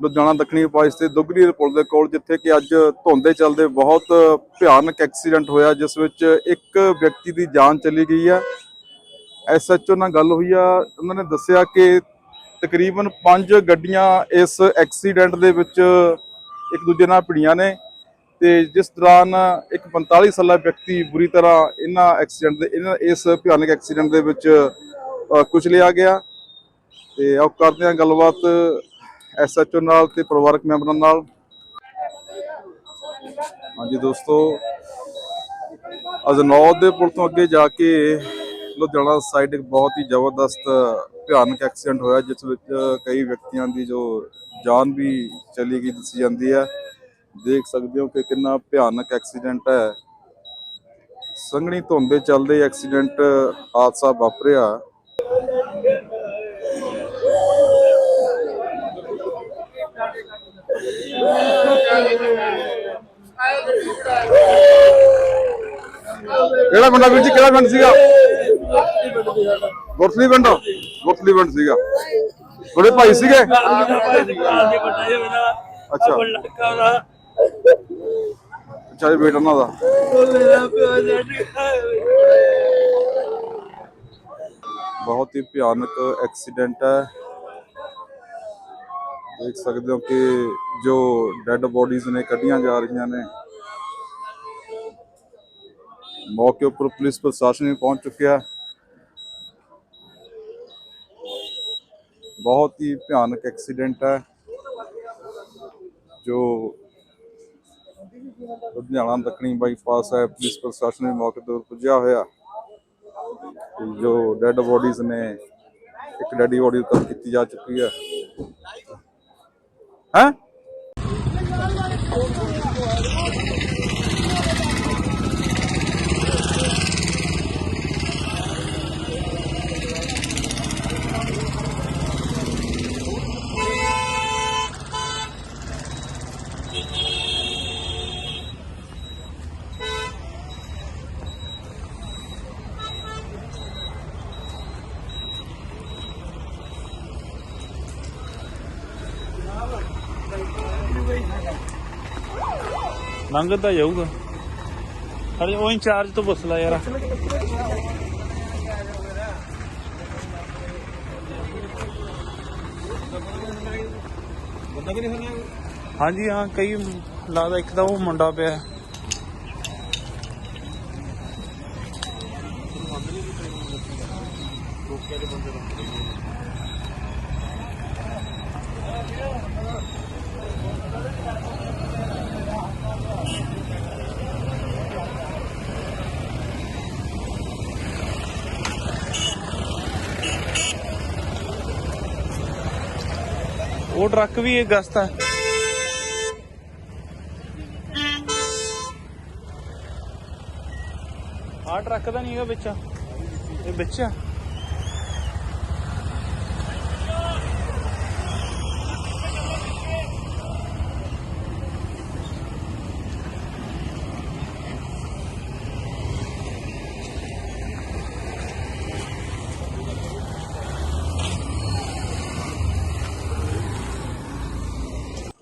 ਲੁਧਿਆਣਾ ਦੱਖਣੀ ਪਾਸੇ ਤੇ ਦੁਗਰੀ ਪੁਲ ਦੇ ਕੋਲ ਜਿੱਥੇ ਕਿ ਅੱਜ ਧੁੰਦ ਦੇ ਚੱਲਦੇ ਬਹੁਤ ਭਿਆਨਕ ਐਕਸੀਡੈਂਟ ਹੋਇਆ ਜਿਸ ਵਿੱਚ ਇੱਕ ਵਿਅਕਤੀ ਦੀ ਜਾਨ ਚਲੀ ਗਈ ਹੈ। ਐਸਐਚਓ ਨਾਲ ਗੱਲ ਹੋਈ ਆ ਉਹਨਾਂ ਨੇ ਦੱਸਿਆ ਕਿ ਤਕਰੀਬਨ 5 ਗੱਡੀਆਂ ਇਸ ਐਕਸੀਡੈਂਟ ਦੇ ਵਿੱਚ ਇੱਕ ਦੂਜੇ ਨਾਲ ਭਿੜੀਆਂ ਨੇ ਤੇ ਜਿਸ ਦੌਰਾਨ ਇੱਕ 45 ਸਾਲਾ ਵਿਅਕਤੀ ਬੁਰੀ ਤਰ੍ਹਾਂ ਇਹਨਾਂ ਐਕਸੀਡੈਂਟ ਦੇ ਇਹਨਾਂ ਇਸ ਭਿਆਨਕ ਐਕਸੀਡੈਂਟ ਦੇ ਵਿੱਚ ਅ, ਕੁਚਲਿਆ ਗਿਆ। ਤੇ ਆਓ ਕਰਦੇ ਹਾਂ ਗੱਲਬਾਤ ਐਸਐਚਓ ਨਾਲ ਤੇ ਪਰਿਵਾਰਕ ਮੈਂਬਰਾਂ ਨਾਲ। ਹਾਂਜੀ ਦੋਸਤੋ ਅਜਨੌਦ ਦੇ ਪੁਲ ਤੋਂ ਅੱਗੇ ਜਾ ਕੇ ਲੁਧਿਆਣਾ ਸਾਈਡ ਇੱਕ ਬਹੁਤ ਹੀ ਜ਼ਬਰਦਸਤ ਭਿਆਨਕ ਐਕਸੀਡੈਂਟ ਹੋਇਆ, ਜਿਸ ਵਿੱਚ ਕਈ ਵਿਅਕਤੀਆਂ ਦੀ ਜੋ ਜਾਨ ਵੀ ਚਲੀ ਗਈ, ਦੱਸੀ ਜਾਂਦੀ ਹੈ। ਦੇਖ ਸਕਦੇ ਹੋ ਕਿ ਕਿੰਨਾ ਭਿਆਨਕ ਐਕਸੀਡੈਂਟ ਹੈ। ਸੰਘਣੀ ਧੁੰਦ ਦੇ ਚੱਲਦੇ ਐਕਸੀਡੈਂਟ ਹਾਦਸਾ ਵਾਪਰਿਆ। ਕਿਹੜਾ ਪਿੰਡ ਵੀਰ ਜੀ? ਕਿਹੜਾ ਪਿੰਡ ਸੀਗਾ? ਗੁਰਸਲੀ ਪਿੰਡ? ਗੁਰਸਲੀ ਪਿੰਡ ਸੀਗਾ। ਤੁਹਾਡੇ ਭਾਈ ਸੀਗੇ? ਅੱਛਾ। ਅੱਛਾ, ਇਹ ਬੇਟਾ ਉਹਨਾਂ ਦਾ। ਬਹੁਤ ਹੀ ਭਿਆਨਕ ਐਕਸੀਡੈਂਟ ਹੈ। ਦੇਖ ਸਕਦੇ ਹੋ ਕਿ ਜੋ ਡੈੱਡ ਬੋਡੀਜ਼ ਨੇ ਕੱਢੀਆਂ ਜਾ ਰਹੀਆਂ ਨੇ। ਮੌਕੇ ਉੱਪਰ ਪੁਲਿਸ ਪ੍ਰਸ਼ਾਸਨ ਵੀ ਪਹੁੰਚ ਚੁੱਕਿਆ ਬਹੁਤ ਹੀ ਭਿਆਨਕ ਐਕਸੀਡੈਂਟ ਹੈ, ਜੋ ਲੁਧਿਆਣਾ ਦੱਖਣੀ ਬਾਈਪਾਸ ਹੈ। ਪੁਲਿਸ ਪ੍ਰਸ਼ਾਸਨ ਵੀ ਮੌਕੇ ਤੇ ਪੁੱਜਿਆ ਹੋਇਆ। ਜੋ ਡੈੱਡ ਬੋਡੀਜ਼ ਨੇ ਇੱਕ ਡੈਡੀ ਬੋਡੀ ਉੱਤਰ ਕੀਤੀ ਜਾ ਚੁੱਕੀ ਹੈ। ਹੈ ਲੰਘਦਾ ਜਾਊਗਾ। ਅਰੇ ਉਹ ਇੰਚਾਰਜ ਤੋਂ ਪੁੱਛ ਲੈ ਯਾਰ। ਹਾਂਜੀ, ਹਾਂ, ਕਈ ਲੱਗਦਾ ਇੱਕ ਤਾਂ ਉਹ ਮੁੰਡਾ ਪਿਆ। ਉਹ ਟਰੱਕ ਵੀ ਇਹ ਗਸਤ ਹੈ ਆਹ ਟਰੱਕ ਦਾ ਨਹੀਂ ਹੈਗਾ ਵਿੱਚ। ਇਹ ਵਿੱਚ ਆ।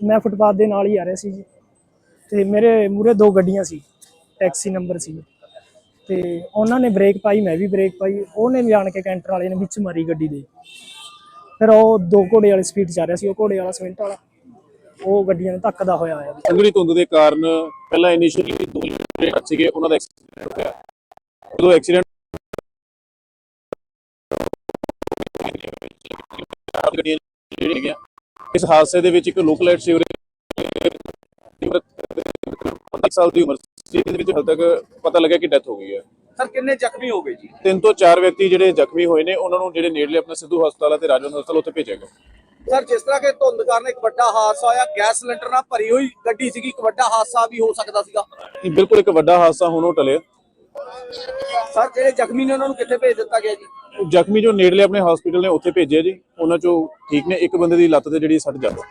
ਮੈਂ ਫੁੱਟਪਾਥ ਦੇ ਨਾਲ ਹੀ ਆ ਰਿਹਾ ਸੀ ਜੀ। ਤੇ ਮੇਰੇ ਮੂਰੇ ਦੋ ਗੱਡੀਆਂ ਸੀ, ਟੈਕਸੀ ਨੰਬਰ ਸੀ। ਤੇ ਉਹਨਾਂ ਨੇ ਬ੍ਰੇਕ ਪਾਈ, ਮੈਂ ਵੀ ਬ੍ਰੇਕ ਪਾਈ। ਉਹਨੇ ਜਾਣ ਕੇ ਕੈਂਟਰ ਵਾਲੇ ਨੇ ਵਿੱਚ ਮਾਰੀ ਗੱਡੀ ਦੇ। ਫਿਰ ਉਹ ਦੋ ਘੋੜੇ ਵਾਲੀ ਸਪੀਡ ਚ ਆ ਰਿਹਾ ਸੀ, ਉਹ ਘੋੜੇ ਵਾਲਾ ਸਵਿੰਟ ਵਾਲਾ। ਉਹ ਗੱਡੀਆਂ ਨੇ ਧੱਕਦਾ ਹੋਇਆ ਆਇਆ ਸੰਘਣੀ ਧੁੰਦ ਦੇ ਕਾਰਨ ਪਹਿਲਾਂ ਇਨੀਸ਼ੀਅਲੀ ਦੋ ਜਿਹੜੇ ਸੀਗੇ, ਉਹਨਾਂ ਦਾ ਐਕਸੀਡੈਂਟ ਹੋਇਆ। ਜਦੋਂ ਐਕਸੀਡੈਂਟ ਗੱਡੀਆਂ ਜਿਹੜੀਆਂ ਇਸ ਹਾਦਸੇ ਦੇ ਵਿੱਚ ਇੱਕ ਲੋਕਲ ਐਡ ਸੀਵਰੇਜ 15 ਸਾਲ ਦੀ ਉਮਰ ਸੀ ਇਹਦੇ ਵਿੱਚ ਹਾਲ ਤੱਕ ਪਤਾ ਲੱਗਿਆ ਕਿ ਡੈਥ ਹੋ ਗਈ ਹੈ। ਸਰ ਕਿੰਨੇ ਜ਼ਖਮੀ ਹੋ ਗਏ ਜੀ? ਤਿੰਨ ਤੋਂ ਚਾਰ ਵਿਅਕਤੀ ਜਿਹੜੇ ਜ਼ਖਮੀ ਹੋਏ ਨੇ ਉਹਨਾਂ ਨੂੰ ਜਿਹੜੇ ਨੇੜਲੇ ਆਪਣਾ ਸਿੱਧੂ ਹਸਪਤਾਲ ਅਤੇ ਰਾਜਨ ਹਸਪਤਾਲ ਉੱਥੇ ਭੇਜਿਆ ਗਿਆ। ਸਰ ਜਿਸ ਤਰ੍ਹਾਂ ਕਿ ਧੁੰਦ ਕਾਰਨ ਇੱਕ ਵੱਡਾ ਹਾਦਸਾ ਹੋਇਆ ਗੈਸ ਸਿਲੰਡਰ ਨਾਲ ਭਰੀ ਹੋਈ ਗੱਡੀ ਸੀਗੀ ਇੱਕ ਵੱਡਾ ਹਾਦਸਾ ਵੀ ਹੋ ਸਕਦਾ ਸੀਗਾ। ਬਿਲਕੁਲ ਇੱਕ ਵੱਡਾ ਹਾਦਸਾ ਹੁਣ ਉਹ ਟਲਿਆ। ਸਰ ਜਿਹੜੇ ਜ਼ਖਮੀ ਨੇ ਉਹਨਾਂ ਨੂੰ ਕਿੱਥੇ ਭੇਜ ਦਿੱਤਾ ਗਿਆ ਜੀ? ਜ਼ਖਮੀ ਜੋ ਨੇੜਲੇ ਆਪਣੇ ਹਸਪੀਟਲ ਨੇ, ਉੱਥੇ ਭੇਜਿਆ ਜੀ। ਉਹਨਾਂ ਚੋਂ ਠੀਕ ਨੇ, ਇੱਕ ਬੰਦੇ ਦੀ ਲੱਤ ਤੇ ਜਿਹੜੀ ਸੱਟ ਜ਼ਿਆਦਾ